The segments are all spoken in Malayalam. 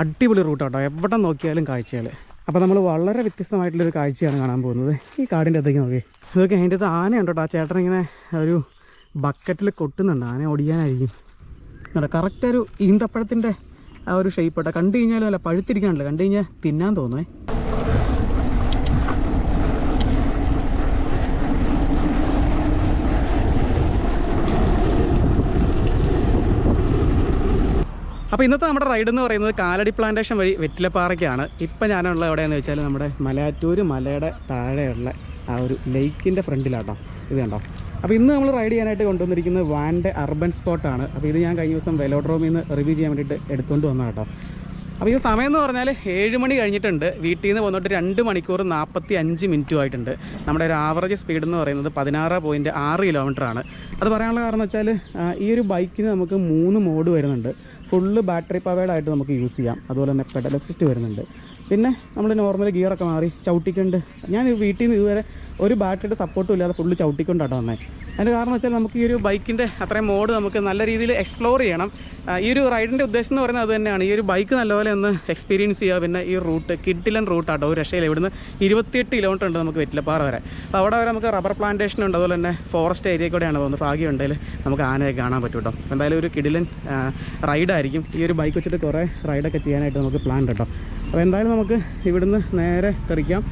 അടിപൊളി റൂട്ടാട്ടോ എവിടെ നോക്കിയാലും കാഴ്ചകൾ അപ്പോൾ നമ്മൾ വളരെ വ്യത്യസ്തമായിട്ടുള്ളൊരു കാഴ്ചയാണ് കാണാൻ പോകുന്നത്. ഈ കാടിന്റെ അകത്തേക്ക് നോക്കി. ഇതൊക്കെ അതിന്റെ അകത്ത് ആനയുണ്ടോ ആ ചേട്ടൻ ഇങ്ങനെ ഒരു ബക്കറ്റിൽ കൊട്ടുന്നുണ്ട്. ആന ഓടിക്കാനായിരിക്കും കേട്ടോ കറക്റ്റ് ഒരു ഈന്തപ്പഴത്തിന്റെ ആ ഒരു ഷേപ്പ് കേട്ടോ കണ്ടു കഴിഞ്ഞാലും അല്ല പഴുത്തിരിക്കാണല്ലോ കണ്ടു കഴിഞ്ഞാൽ തിന്നാൻ തോന്നുവേ. അപ്പോൾ ഇന്നത്തെ നമ്മുടെ റൈഡ് എന്ന് പറയുന്നത് കാലടി പ്ലാന്റേഷൻ വഴി വെറ്റിലപ്പാറയ്ക്കാണ്. ഇപ്പം ഞാനുള്ള എവിടെയാണെന്ന് വെച്ചാൽ നമ്മുടെ മലയാറ്റൂർ മലയുടെ താഴെയുള്ള ആ ഒരു ലേക്കിന്റെ ഫ്രണ്ടിലാട്ടോ. ഇത് കണ്ടോ? അപ്പോൾ ഇന്ന് നമ്മൾ റൈഡ് ചെയ്യാനായിട്ട് കൊണ്ടുവന്നിരിക്കുന്നത് വാന്റെ അർബൻ സ്പോട്ടാണ് അപ്പോൾ ഇത് ഞാൻ കഴിഞ്ഞ ദിവസം വെലോഡ്രോമിൽ നിന്ന് റിവ്യൂ ചെയ്യാൻ വേണ്ടിയിട്ട് എടുത്തുകൊണ്ട് വന്ന കേട്ടോ അപ്പോൾ ഈ സമയം എന്ന് പറഞ്ഞാൽ ഏഴ് മണി കഴിഞ്ഞിട്ടുണ്ട്. വീട്ടിൽ നിന്ന് വന്നിട്ട് രണ്ട് മണിക്കൂർ നാൽപ്പത്തി അഞ്ച് മിനിറ്റും ആയിട്ടുണ്ട്. നമ്മുടെ ഒരു ആവറേജ് സ്പീഡ് എന്ന് പറയുന്നത് പതിനാറ് പോയിന്റ് ആറ് കിലോമീറ്റർ ആണ്. അത് പറയാനുള്ള കാരണം വെച്ചാൽ ഈ ഒരു ബൈക്കിന് നമുക്ക് മൂന്ന് മോഡ് വരുന്നുണ്ട്. ഫുള്ള് ബാറ്ററി പവേഡ് ആയിട്ട് നമുക്ക് യൂസ് ചെയ്യാം. അതുപോലെ തന്നെ പെഡൽ അസിസ്റ്റ് വരുന്നുണ്ട്. പിന്നെ നമ്മൾ നോർമൽ ഗിയറൊക്കെ മാറി ചവിട്ടിക്കൊണ്ട് ഞാൻ വീട്ടിൽ നിന്ന് ഇതുവരെ ഒരു ബാറ്ററിയുടെ സപ്പോർട്ടും ഇല്ലാതെ ഫുള്ള് ചവിട്ടിക്കൊണ്ടാണ് വന്നത് അതിന്റെ കാരണം വെച്ചാൽ നമുക്ക് ഈ ഒരു ബൈക്കിന്റെ അത്രയും മോഡ് നമുക്ക് നല്ല രീതിയിൽ എക്സ്പ്ലോർ ചെയ്യണം. ഈ ഒരു റൈഡിന്റെ ഉദ്ദേശം എന്ന് പറയുന്നത് അത് തന്നെയാണ്. ഈ ഒരു ബൈക്ക് നല്ലപോലെ ഒന്ന് എക്സ്പീരിയൻസ് ചെയ്യുക. പിന്നെ ഈ റൂട്ട് കിഡിലൻ റൂട്ടാട്ടോ ഒരു രക്ഷയിൽ ഇവിടുന്ന് ഇരുപത്തിയെട്ട് കിലോമീറ്റർ ഉണ്ട് നമുക്ക് വെറ്റിലപ്പാറ വരെ. അപ്പോൾ അവിടെ വരെ നമുക്ക് റബ്ബർ പ്ലാന്റേഷൻ ഉണ്ട്. അതുപോലെ തന്നെ ഫോറസ്റ്റ് ഏരിയ കൂടെയാണ് പോകുന്നത് ഭാഗ്യം ഉണ്ടെങ്കിൽ നമുക്ക് ആനയെ കാണാൻ പറ്റും കേട്ടോ. എന്തായാലും ഒരു കിഡിലൻ റൈഡായിരിക്കും ഈ ഒരു ബൈക്ക് വെച്ചിട്ട് കുറേ റൈഡൊക്കെ ചെയ്യാനായിട്ട് നമുക്ക് പ്ലാൻ ഉണ്ട് കേട്ടോ. അപ്പോൾ എന്തായാലും നമുക്ക് ഇവിടുന്ന് നേരെ തെറിക്കാം.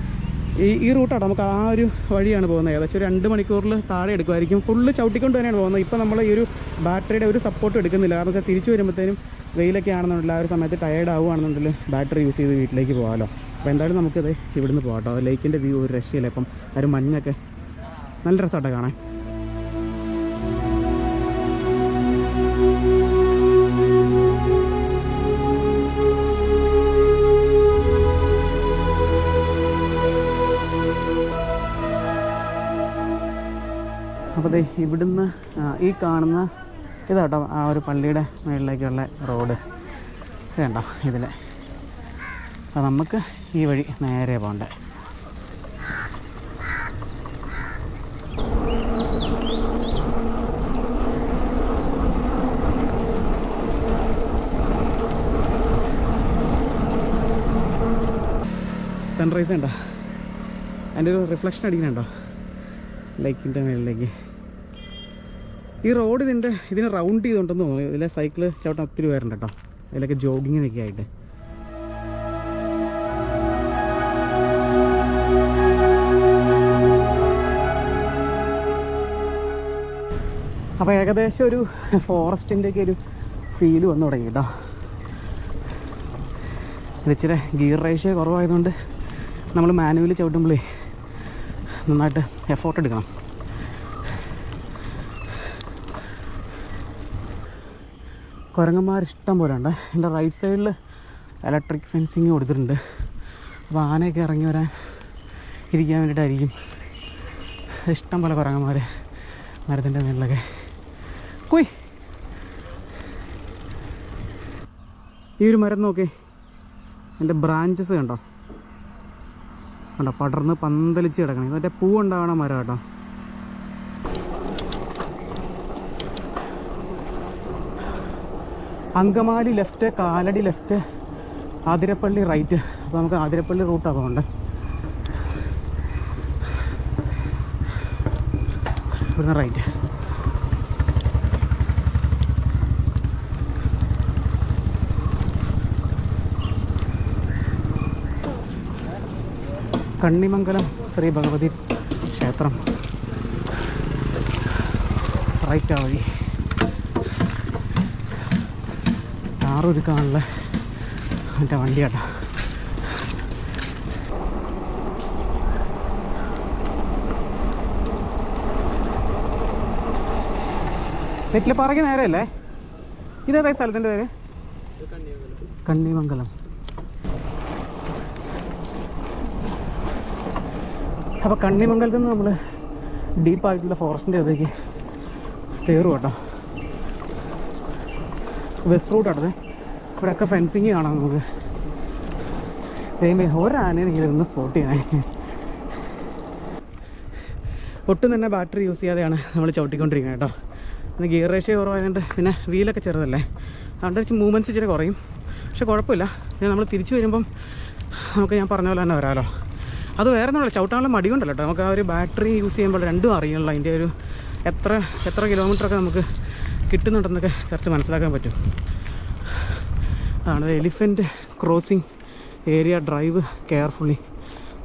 ഈ ഈ റൂട്ടാണ് നമുക്ക് ആ ഒരു വഴിയാണ് പോകുന്നത്. ഏകദേശം ഒരു രണ്ട് മണിക്കൂറിൽ താഴെ എടുക്കുമായിരിക്കും. ഫുള്ള് ചവിട്ടിക്കൊണ്ട് തന്നെയാണ് പോകുന്നത്. ഇപ്പോൾ നമ്മൾ ഈ ഒരു ബാറ്ററിയുടെ ഒരു സപ്പോർട്ട് എടുക്കുന്നില്ല. കാരണം വെച്ചാൽ തിരിച്ചു വരുമ്പോഴത്തേനും വെയിലൊക്കെ ആണെന്നുണ്ടെങ്കിൽ ആ ഒരു സമയത്ത് ടയേർഡ് ആവുകയാണെന്നുണ്ടെങ്കിൽ ബാറ്ററി യൂസ് ചെയ്ത് വീട്ടിലേക്ക് പോകാമല്ലോ അപ്പോൾ എന്തായാലും നമുക്കത് ഇവിടുന്ന് പോകാം കേട്ടോ ലേക്കിന്റെ വ്യൂ ഒരു രക്ഷയില്ല. ഇപ്പം ആ ഒരു മഞ്ഞൊക്കെ നല്ല രസമാട്ടോ കാണാൻ. അപ്പോൾ ഇവിടുന്ന് ഈ കാണുന്ന ഇതാട്ടോ ആ ഒരു പള്ളിയുടെ മുകളിലേക്കുള്ള റോഡ്. വേണ്ടോ ഇതിൽ അപ്പോൾ നമുക്ക് ഈ വഴി നേരെ പോകണ്ടേ സൺറൈസ് ഉണ്ടോ? അതിന്റെ ഒരു റിഫ്ലക്ഷൻ അടിക്കുന്നുണ്ടോ? ലൈക്കിന്റെ മേളിലേക്ക്. ഈ റോഡ് ഇതിന്റെ ഇതിനെ റൗണ്ട് ചെയ്തുകൊണ്ടെന്ന് തോന്നുന്നു. ഇതിലെ സൈക്കിൾ ചവിട്ടാൻ ഒത്തിരി പേരുണ്ട് കേട്ടോ. അതിലൊക്കെ ജോഗിങ്ങിനൊക്കെ ആയിട്ട്. അപ്പോൾ ഏകദേശം ഒരു ഫോറസ്റ്റിന്റെയൊക്കെ ഒരു ഫീൽ വന്നു തുടങ്ങി കേട്ടോ. ഇതിച്ചിരി ഗിയർ റേഷ്യ കുറവായതുകൊണ്ട് നമ്മൾ മാനുവലി ചവിട്ടുമ്പോഴേ നന്നായിട്ട് എഫോർട്ട് എടുക്കണം. കുരങ്ങന്മാർ ഇഷ്ടം പോലെ ഉണ്ട്. എന്റെ റൈറ്റ് സൈഡിൽ ഇലക്ട്രിക് ഫെൻസിങ് കൊടുത്തിട്ടുണ്ട്. അപ്പോൾ ആനയൊക്കെ ഇറങ്ങി വരാൻ ഇരിക്കാൻ വേണ്ടിയിട്ടായിരിക്കും. ഇഷ്ടം പോലെ കുരങ്ങന്മാർ മരത്തിന്റെ മേളിലൊക്കെ. കുയ്. ഈ ഒരു മരം നോക്കേ. എന്റെ ബ്രാഞ്ചസ് കണ്ടോ? കണ്ടോ? പടർന്ന് പന്തലിച്ച് കിടക്കണം. മറ്റേ പൂവുണ്ടാവണ മരം കേട്ടോ. Angamaly left Kalady left Athirappilly right അപ്പോൾ നമുക്ക് ആതിരപ്പള്ളി റൂട്ട് അതുകൊണ്ട് ഇവിടുന്ന് റൈറ്റ് കണ്ണിമംഗലം ശ്രീ ഭഗവതി ക്ഷേത്രം. റൈറ്റ് ആ വഴി. കാറൊരുക്കാനുള്ള മറ്റേ വണ്ടിയാട്ടോ തെറ്റിലപ്പാറയ്ക്ക് നേരെയല്ലേ? ഇതേതാ സ്ഥലത്തിന്റെ പേര്? കണ്ണിമംഗലം. അപ്പോൾ കണ്ണിമംഗലത്ത് നിന്ന് നമ്മൾ ഡീപ്പായിട്ടുള്ള ഫോറസ്റ്റിന്റെ അകത്തേക്ക് കയറും കേട്ടോ. ബസ് റൂട്ടാണത്. ഇവിടെയൊക്കെ ഫെൻസിങ് കാണാം നമുക്ക്. ദൈവമേ ഒരാനെങ്കിലും ഒന്ന് സ്പോട്ട് ചെയ്യണേ ഒട്ടും തന്നെ ബാറ്ററി യൂസ് ചെയ്യാതെയാണ് നമ്മൾ ചവിട്ടിക്കൊണ്ടിരിക്കുന്നത് കേട്ടോ. പിന്നെ ഗിയർ റേഷ്യ കുറവായതുകൊണ്ട് പിന്നെ വീലൊക്കെ ചെറുതല്ലേ. അതുകൊണ്ട് വെച്ച് മൂവ്മെന്റ്സ് ഇച്ചിരി കുറയും. പക്ഷെ കുഴപ്പമില്ല. പിന്നെ നമ്മൾ തിരിച്ചു വരുമ്പം നമുക്ക് ഞാൻ പറഞ്ഞ പോലെ തന്നെ വരാമല്ലോ അത് വേറെ ഒന്നുമില്ല ചവിട്ടാനുള്ള മടി കൊണ്ടല്ലോ കേട്ടോ. നമുക്ക് ആ ഒരു ബാറ്ററി യൂസ് ചെയ്യുമ്പോൾ രണ്ടും അറിയുള്ളൂ അതിന്റെ ഒരു എത്ര എത്ര കിലോമീറ്ററൊക്കെ നമുക്ക് കിട്ടുന്നുണ്ടെന്നൊക്കെ കറക്റ്റ് മനസ്സിലാക്കാൻ പറ്റും. ആണ്. Elephant crossing area drive carefully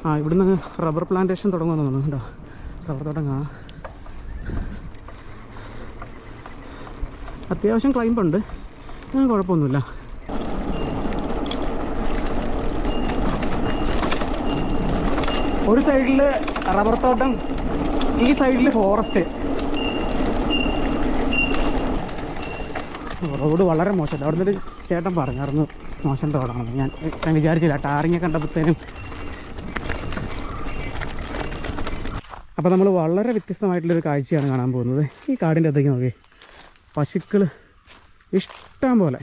ആ ഇവിടുന്ന് റബ്ബർ പ്ലാന്റേഷൻ തുടങ്ങുമെന്ന് തോന്നുന്നു കേട്ടോ. റബ്ബർ കാണാം. അത്യാവശ്യം ക്ലൈമ്പുണ്ട് കുഴപ്പമൊന്നുമില്ല. ഒരു സൈഡിൽ റബ്ബർ തോട്ടം ഈ സൈഡിൽ ഫോറസ്റ്റ് റോഡ് വളരെ മോശമല്ല അവിടെ നിന്നൊരു ചേട്ടൻ പറഞ്ഞായിരുന്നു മോശം റോഡാണെന്ന് ഞാൻ ഞാൻ വിചാരിച്ചില്ല ടാറിങ്ങൊക്കെ കണ്ടപ്പോഴത്തേനും. അപ്പോൾ നമ്മൾ വളരെ വ്യത്യസ്തമായിട്ടുള്ളൊരു കാഴ്ചയാണ് കാണാൻ പോകുന്നത്. ഈ കാടിന്റെ അകത്തേക്ക് നോക്കി. പശുക്കൾ ഇഷ്ടം പോലെ.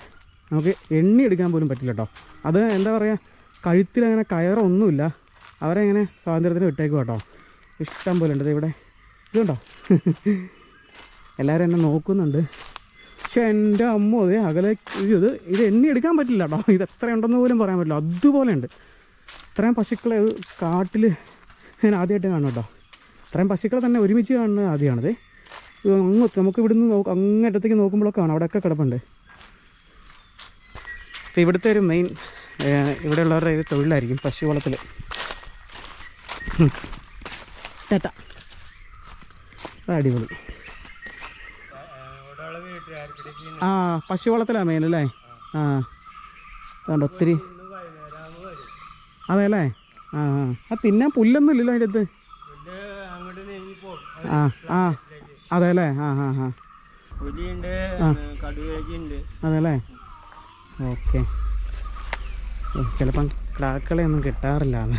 നമുക്ക് എണ്ണി എടുക്കാൻ പോലും പറ്റില്ല കേട്ടോ. അത് എന്താ പറയുക കഴുത്തിൽ അങ്ങനെ കയറൊന്നുമില്ല. അവരെ ഇങ്ങനെ സ്വാതന്ത്ര്യത്തിന് വിട്ടേക്കും കേട്ടോ. ഇഷ്ടം പോലെ ഉണ്ട്. ഇവിടെ ഇതുണ്ടോ? എല്ലാവരും എന്നെ നോക്കുന്നുണ്ട്. പക്ഷെ എന്റെ അമ്മ അതേ അകലെ ഇത് ഇത് എണ്ണി എടുക്കാൻ പറ്റില്ല കേട്ടോ ഇത് എത്ര ഉണ്ടെന്ന് പോലും പറയാൻ പറ്റില്ല. അതുപോലെ ഉണ്ട് ഇത്രയും പശുക്കളെ അത് കാട്ടിൽ ഞാൻ ആദ്യമായിട്ട് കാണും കേട്ടോ ഇത്രയും പശുക്കളെ തന്നെ ഒരുമിച്ച് കാണുന്നത് ആദ്യമാണത് അങ്ങ് നമുക്ക് ഇവിടുന്ന് നോക്ക് അങ്ങേറ്റത്തേക്ക് നോക്കുമ്പോഴൊക്കെ കാണാം. അവിടെയൊക്കെ കിടപ്പുണ്ട്. അപ്പോൾ ഇവിടുത്തെ ഒരു മെയിൻ ഇവിടെയുള്ളവരുടെ ഒരു തൊഴിലായിരിക്കും പശു വളത്തിൽ ടാറ്റ. അടിപൊളി. ആ പശു വളർത്തലാണ് മെയിൻ അല്ലേ ആ. അതുകൊണ്ട് ഒത്തിരി. അതെ അല്ലേ ആ ആ. ആ തിന്നാൻ പുല്ലൊന്നും ഇല്ലല്ലോ അതിന്റെ അടുത്ത് ആ ആ. അതെ അല്ലേ ആ ആ. ആ. അതെ അല്ലേ ഓക്കെ. ചിലപ്പം കിടാക്കളെ ഒന്നും കിട്ടാറില്ല. അത്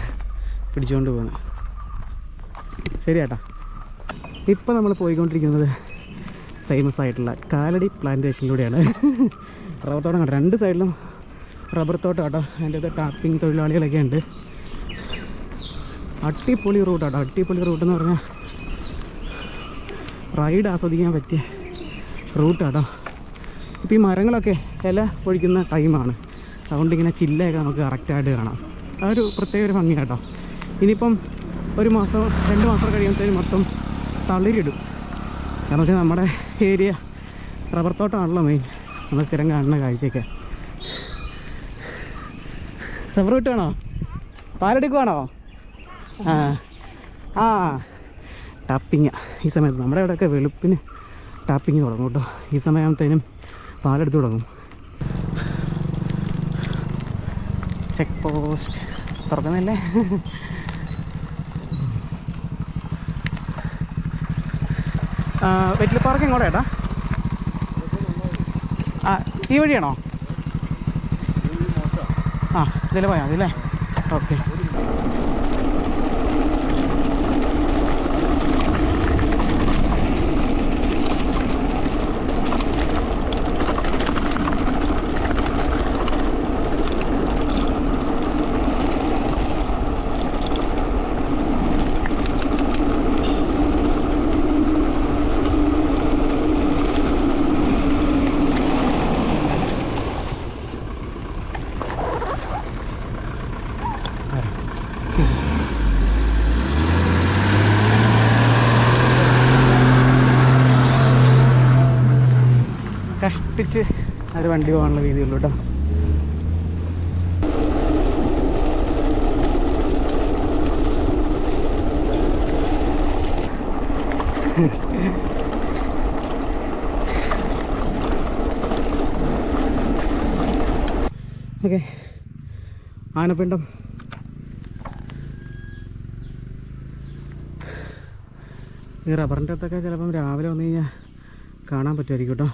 പിടിച്ചുകൊണ്ട് പോകുന്നത് ശരി ഏട്ടാ ഇപ്പം നമ്മൾ പോയിക്കൊണ്ടിരിക്കുന്നത് ഫേമസ് ആയിട്ടുള്ള കാലടി പ്ലാന്റേഷനിലൂടെയാണ് റബ്ബർ തോട്ടം കണ്ടോ? രണ്ട് സൈഡിലും റബ്ബർ തോട്ടം കേട്ടോ അതിന്റെ അത് ടാപ്പിംഗ് തൊഴിലാളികളൊക്കെ ഉണ്ട്. അട്ടിപ്പൊളി റൂട്ട് കേട്ടോ അട്ടിപ്പൊളി റൂട്ട് എന്ന് പറഞ്ഞാൽ റൈഡ് ആസ്വദിക്കാൻ പറ്റിയ റൂട്ട് കേട്ടോ ഇപ്പോൾ ഈ മരങ്ങളൊക്കെ ഇല പൊഴിക്കുന്ന ടൈമാണ് അതുകൊണ്ട് ഇങ്ങനെ ചില്ലയൊക്കെ നമുക്ക് കറക്റ്റായിട്ട് കാണാം. ആ ഒരു പ്രത്യേക ഒരു ഭംഗി കേട്ടോ ഇനിയിപ്പം ഒരു മാസം രണ്ട് മാസം കഴിയുമ്പോഴത്തേനും മൊത്തം തളിരിടും. കാരണം വെച്ചാൽ നമ്മുടെ ഏരിയ റബ്ബർ തോട്ടമാണല്ലോ മെയിൻ നമ്മൾ സ്ഥിരം കാണുന്ന കാഴ്ചയൊക്കെ. റബ്ബർ വിട്ടാണോ പാലെടുക്കുവാണോ? ആ. ആ. ടാപ്പിങ് ഈ സമയത്ത് നമ്മുടെ ഇവിടെയൊക്കെ വെളുപ്പിന് ടാപ്പിങ് തുടങ്ങും കേട്ടോ. ഈ സമയത്തേനും പാലെടുത്ത് തുടങ്ങും. ചെക്ക് പോസ്റ്റ് തുറക്കുന്നില്ലേ? വെറ്റില പാർക്ക് എങ്ങോട്ടാ ഏട്ടാ ആ ഈ വഴിയാണോ? ആ ഇതിൽ പോയാൽ മതി അല്ലേ? ഓക്കെ. കഷ്ടിച്ച് ഒരു വണ്ടി പോകാനുള്ള രീതിയുള്ളൂ കേട്ടോ ഓക്കെ. ആനപ്പിണ്ടം. ഈ റബ്ബറിന്റെ അടുത്തൊക്കെ ചിലപ്പം രാവിലെ വന്നു കഴിഞ്ഞാൽ കാണാൻ പറ്റുമായിരിക്കും കേട്ടോ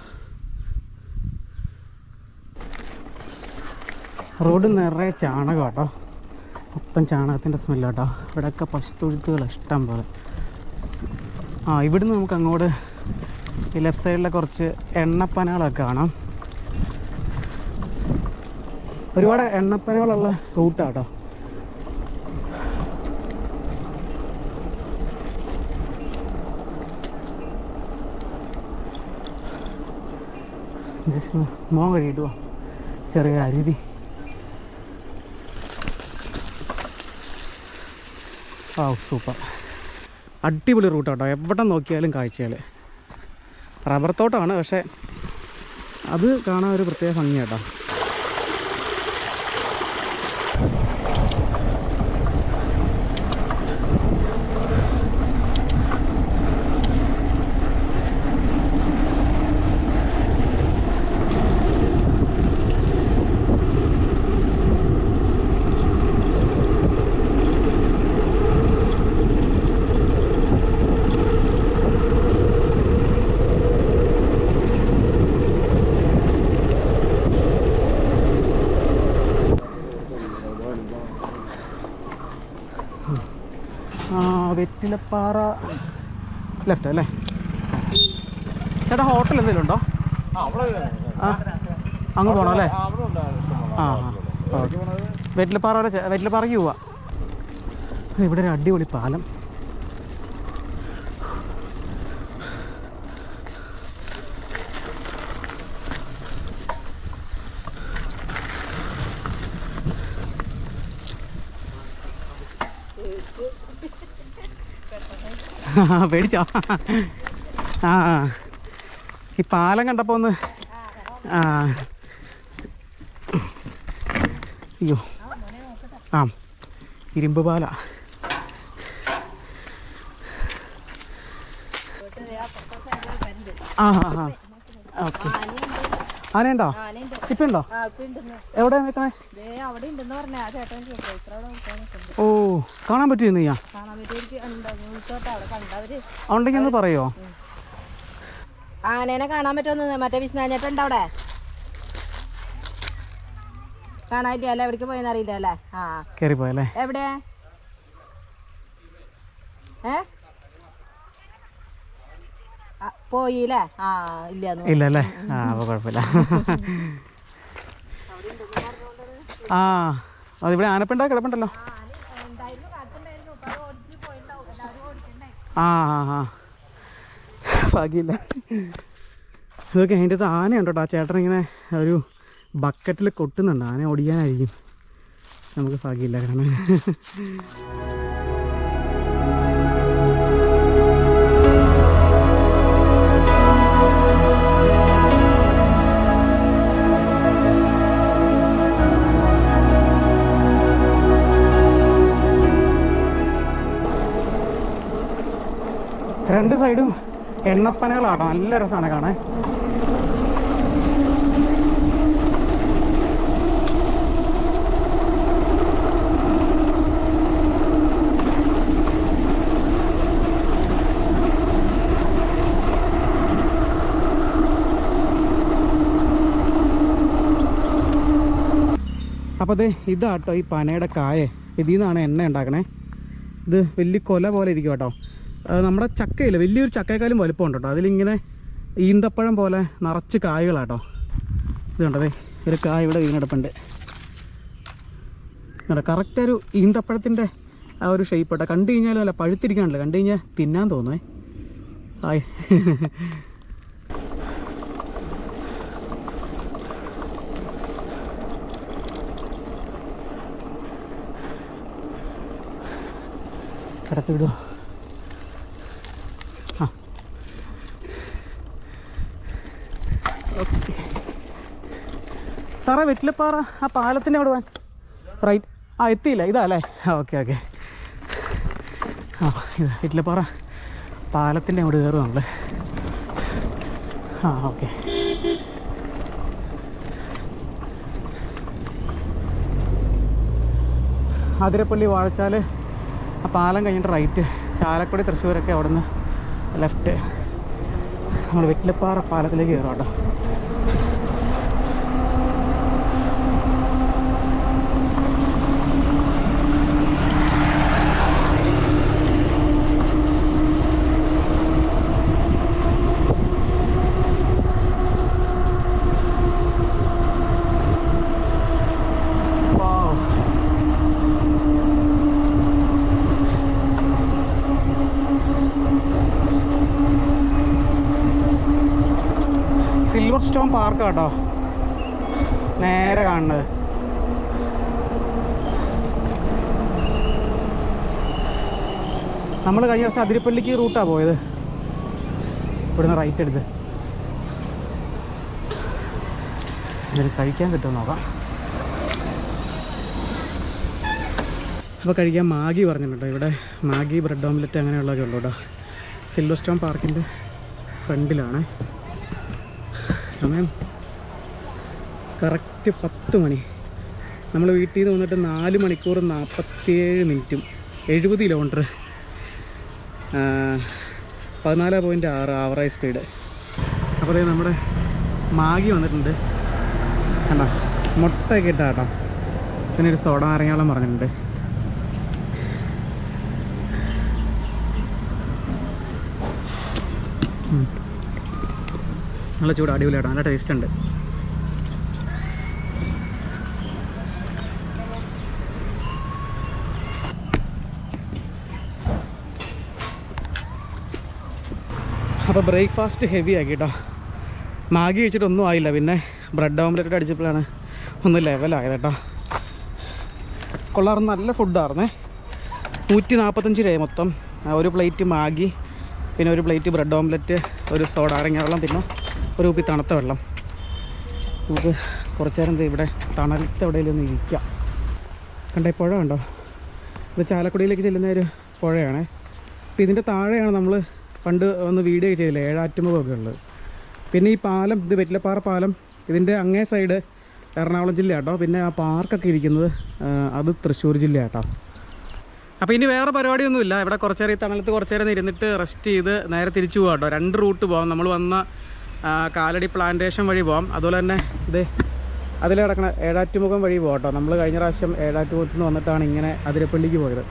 റോഡ് നിറയെ ചാണകം കേട്ടോ മൊത്തം ചാണകത്തിന്റെ സ്മെല്ല് കേട്ടോ ഇവിടെയൊക്കെ പശുത്തൊഴുത്തുകൾ ഇഷ്ടം പോലെ. ആ ഇവിടുന്ന് നമുക്ക് അങ്ങോട്ട് ഈ ലെഫ്റ്റ് സൈഡിലെ കുറച്ച് എണ്ണപ്പനകളൊക്കെ കാണാം. ഒരുപാട് എണ്ണപ്പനകളുള്ള റൂട്ടാട്ടോ. ജസ്റ്റ് മോൻ കഴിയിട്ടു ചെറിയ അരുവി. ആ സൂപ്പർ. അടിപൊളി റൂട്ട് കേട്ടോ എവിടെ നോക്കിയാലും കാഴ്ചകൾ റബ്ബർ തോട്ടമാണ് പക്ഷേ അത് കാണാൻ ഒരു പ്രത്യേക ഭംഗി കേട്ടോ ആ വെറ്റിലപ്പാറ ലെഫ്റ്റ് അല്ലേ? ചേട്ടാ ഹോട്ടൽ എന്തെങ്കിലും ഉണ്ടോ? ആ അങ്ങ് പോകണം അല്ലേ? ആ വെറ്റിലപ്പാറ വരെ വെറ്റിലപ്പാറയ്ക്ക് പോവാ. ഇവിടെ ഒരു അടിപൊളി പാലം ആ, പേടിച്ചോ? ആ. ഈ പാലം കണ്ടപ്പോൾ ഒന്ന് ആ. അയ്യോ. ആ ഇരുമ്പ് പാല. ആ ആ ആ. ഓക്കെ. ആനയുണ്ടോ. ഇപ്പം എവിടെയാ എവിടെ നിൽക്കണേ ഓ കാണാൻ പറ്റുമെന്ന് കണ്ടവര് ഉണ്ടെങ്കിൽ ഒന്ന് പറയോ? ആനേനെ കാണാൻ പറ്റുമെന്ന് മറ്റേ വിസ്നാഞ്ഞേട്ടുണ്ട് അവിടെ? കാണാനില്ല? അല്ലേ എവിടേക്ക് പോയെന്ന് അറിയില്ല അല്ലേ? ആ. കയറിപ്പോയല്ലേ എവിടെ ഏ? പോയില്ലേ ആ ഇല്ല ഇല്ല അല്ലേ? ആ അപ്പൊ കുഴപ്പമില്ല. ആ അതിവിടെ ആനപ്പിണ്ടാ കിടപ്പുണ്ടല്ലോ? ആ ആ ആ. ഭാഗ്യമില്ല. ഇതൊക്കെ അതിന്റെ അകത്ത് ആനയുണ്ട് കേട്ടോ ആ ചേട്ടൻ ഇങ്ങനെ ഒരു ബക്കറ്റിൽ കൊട്ടുന്നുണ്ട്. ആന ഓടിക്കാനായിരിക്കും നമുക്ക് ഭാഗ്യമില്ല കാരണം. രണ്ട് സൈഡും എണ്ണപ്പനകളാട്ടോ. നല്ല രസമാണ് കാണാൻ. അപ്പോൾ അതെ ഇതാട്ടോ ഈ പനയുടെ കായ. ഇതിൽ നിന്നാണ് എണ്ണ ഉണ്ടാക്കണേ. ഇത് വലിയ കൊല പോലെ ഇരിക്കും കേട്ടോ നമ്മുടെ ചക്കയില്ല വലിയൊരു ചക്കയെക്കാളും വലുപ്പമുണ്ട് കേട്ടോ അതിലിങ്ങനെ ഈന്തപ്പഴം പോലെ നിറച്ച് കായകളാട്ടോ. ഇത് കണ്ടതേ ഒരു കായ ഇവിടെ വീണെടുപ്പുണ്ട്. കറക്റ്റ് ഒരു ഈന്തപ്പഴത്തിന്റെ ആ ഒരു ഷേപ്പ് കേട്ടോ കണ്ടു കഴിഞ്ഞാലും അല്ല പഴുത്തിരിക്കാണല്ലോ കണ്ടു കഴിഞ്ഞാൽ തിന്നാൻ തോന്നുവേ. ആയി. കിടത്തി വിടുമോ ആ ഓക്കെ സാറേ വെറ്റിലപ്പാറ. ആ പാലത്തിന്റെ അവിടെ വാൻ റൈറ്റ് ആ എത്തിയില്ല. ഇതാ അല്ലേ? ഓക്കെ ഓക്കെ ആ ഇത് വെറ്റിലപ്പാറ. പാലത്തിന്റെ അവിടെ കയറും നമ്മൾ ആ ഓക്കെ അതിരപ്പള്ളി വാഴച്ചാൽ ആ പാലം കഴിഞ്ഞിട്ട് റൈറ്റ് ചാലക്കുടി തൃശ്ശൂരൊക്കെ അവിടെ നിന്ന് ലെഫ്റ്റ് നമ്മൾ വെറ്റിലപ്പാറ പാലത്തിലേക്ക് കയറാം കേട്ടോ Wow. സിൽവർ സ്റ്റോൺ പാർക്ക് കേട്ടോ നേരെ കാണുന്നത്. നമ്മൾ കഴിഞ്ഞ വർഷം അതിരപ്പള്ളിക്ക് റൂട്ടാണ് പോയത്. ഇവിടുന്ന് റൈറ്റ് എടുത്ത്. ഇതിന് കഴിക്കാൻ കിട്ടുമെന്ന് നോക്കാം. അപ്പോൾ കഴിക്കാൻ മാഗി പറഞ്ഞിട്ടുണ്ടോ ഇവിടെ. മാഗി ബ്രെഡ് ഓംലെറ്റ് അങ്ങനെയുള്ളതൊക്കെ ഉള്ളൂ കേട്ടോ. സിൽവർ സ്റ്റോൺ പാർക്കിന്റെ ഫ്രണ്ടിലാണ്. സമയം കറക്റ്റ് പത്ത് മണി. നമ്മൾ വീട്ടിൽ നിന്ന് വന്നിട്ട് നാല് മണിക്കൂർ നാൽപ്പത്തിയേഴ് മിനിറ്റും എഴുപത് കിലോമീറ്റർ പതിനാല് പോയിന്റ് ആറ് ആവറേജ് സ്പീഡ് അപ്പോൾ അതായത് നമ്മുടെ മാഗി വന്നിട്ടുണ്ട്. കണ്ടോ? മുട്ടയൊക്കെ ഇട്ടാ കേട്ടോ. പിന്നെ ഒരു സോഡ നാരങ്ങാളം പറഞ്ഞിട്ടുണ്ട്. നല്ല ചൂട് അടിപൊളിയാട്ടോ നല്ല ടേസ്റ്റ് ഉണ്ട്. അപ്പോൾ ബ്രേക്ക്ഫാസ്റ്റ് ഹെവി ആക്കി കേട്ടോ മാഗി കഴിച്ചിട്ട് ഒന്നും ആയില്ല പിന്നെ ബ്രെഡ് ഓംലെറ്റ് അടിച്ചപ്പോഴാണ് ഒന്ന് ലെവലായത് കേട്ടോ കൊള്ളാറുന്ന നല്ല ഫുഡായിരുന്നേ നൂറ്റി നാൽപ്പത്തഞ്ച് രൂപ മൊത്തം. ഒരു പ്ലേറ്റ് മാഗി പിന്നെ ഒരു പ്ലേറ്റ് ബ്രെഡ് ഓംലെറ്റ് ഒരു സോഡ അരങ്ങ വെള്ളം പിന്നെ ഒരു കുപ്പി തണുത്ത വെള്ളം. നമുക്ക് കുറച്ച് നേരം ഇവിടെ തണലത്ത് എവിടെയെങ്കിലും ഒന്ന് ഇരിക്കാം. കണ്ടേ പുഴ കണ്ടോ? ഇത് ചാലക്കുടിയിലേക്ക് ചെല്ലുന്ന ഒരു പുഴയാണ്. അപ്പോൾ ഇതിന്റെ താഴെയാണ് നമ്മൾ പണ്ട് ഒന്ന് വീഡിയോ ഒക്കെ ചെയ്തില്ലേ ഏഴാറ്റുമുഖമൊക്കെ ഉള്ളത്. പിന്നെ ഈ പാലം ഇത് വെറ്റിലപ്പാറ പാലം ഇതിന്റെ അങ്ങേ സൈഡ് എറണാകുളം ജില്ല കേട്ടോ. പിന്നെ ആ പാർക്കൊക്കെ ഇരിക്കുന്നത് അത് തൃശ്ശൂർ ജില്ല കേട്ടോ. അപ്പോൾ ഇനി വേറെ പരിപാടിയൊന്നുമില്ല ഇവിടെ കുറച്ചേറെ ഈ തണലത്ത് കുറച്ചേരം ഇരുന്നിട്ട് റെസ്റ്റ് ചെയ്ത് നേരെ തിരിച്ചു പോകാം കേട്ടോ. രണ്ട് റൂട്ട് പോകാം നമ്മൾ വന്ന കാലടി പ്ലാന്റേഷൻ വഴി പോകാം അതുപോലെ തന്നെ ഇത് അതിൽ കിടക്കണ ഏഴാറ്റുമുഖം വഴി പോകാം കേട്ടോ. നമ്മൾ കഴിഞ്ഞ പ്രാവശ്യം ഏഴാറ്റുമുഖത്ത് നിന്ന് വന്നിട്ടാണ് ഇങ്ങനെ അതിരപ്പള്ളിക്ക് പോയത്.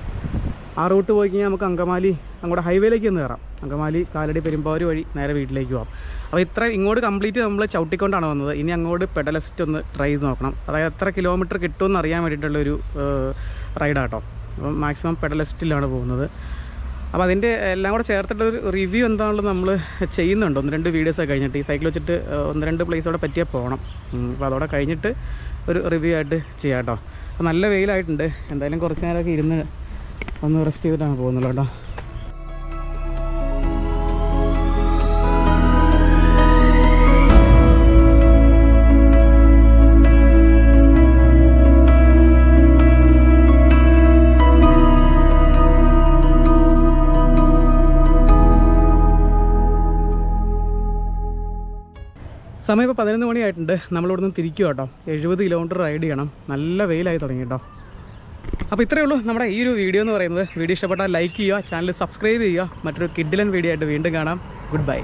ആ റൂട്ട് പോയി കഴിഞ്ഞാൽ നമുക്ക് അങ്കമാലി അങ്ങോട്ട് ഹൈവേയിലേക്ക് ഒന്ന് കയറാം. അങ്കമാലി കാലടി പെരുമ്പാവൂർ വഴി നേരെ വീട്ടിലേക്ക് പോകാം അപ്പോൾ ഇത്ര ഇങ്ങോട്ട് കംപ്ലീറ്റ് നമ്മൾ ചവിട്ടിക്കൊണ്ടാണ് വന്നത്. ഇനി അങ്ങോട്ട് പെഡലസ്റ്റ് ഒന്ന് ട്രൈ ചെയ്ത് നോക്കണം. അതായത് എത്ര കിലോമീറ്റർ കിട്ടുമെന്ന് അറിയാൻ വേണ്ടിയിട്ടുള്ളൊരു റൈഡാട്ടോ അപ്പം മാക്സിമം പെഡലസ്റ്റിലാണ് പോകുന്നത്. അപ്പോൾ അതിന്റെ എല്ലാം കൂടെ ചേർത്തിട്ടൊരു റിവ്യൂ എന്താണല്ലോ നമ്മൾ ചെയ്യുന്നുണ്ട്. ഒന്ന് രണ്ട് വീഡിയോസൊക്കെ കഴിഞ്ഞിട്ട് ഈ സൈക്കിൾ വെച്ചിട്ട് ഒന്ന് രണ്ട് പ്ലേസ് അവിടെ പറ്റിയാൽ പോകണം അപ്പോൾ അതോടെ കഴിഞ്ഞിട്ട് ഒരു റിവ്യൂ ആയിട്ട് ചെയ്യാം കേട്ടോ നല്ല വെയിലായിട്ടുണ്ട്. എന്തായാലും കുറച്ച് നേരമൊക്കെ ഇരുന്ന് ഒന്ന് റെസ്റ്റ് ചെയ്തിട്ടാണ് പോകുന്നുള്ളൂ കേട്ടോ സമയം ഇപ്പോൾ പതിനൊന്ന് മണിയായിട്ടുണ്ട്. നമ്മളിവിടുന്ന് തിരിക്കുക കേട്ടോ. എഴുപത് കിലോമീറ്റർ റൈഡ് ചെയ്യണം. നല്ല വെയിലായി തുടങ്ങി കേട്ടോ. അപ്പോൾ ഇത്രയേ ഉള്ളൂ നമ്മുടെ ഈ ഒരു വീഡിയോ എന്ന് പറയുന്നത്. വീഡിയോ ഇഷ്ടപ്പെട്ടാൽ ലൈക്ക് ചെയ്യുക ചാനൽ സബ്സ്ക്രൈബ് ചെയ്യുക. മറ്റൊരു കിഡിലൻ വീഡിയോ ആയിട്ട് വീണ്ടും കാണാം. Good bye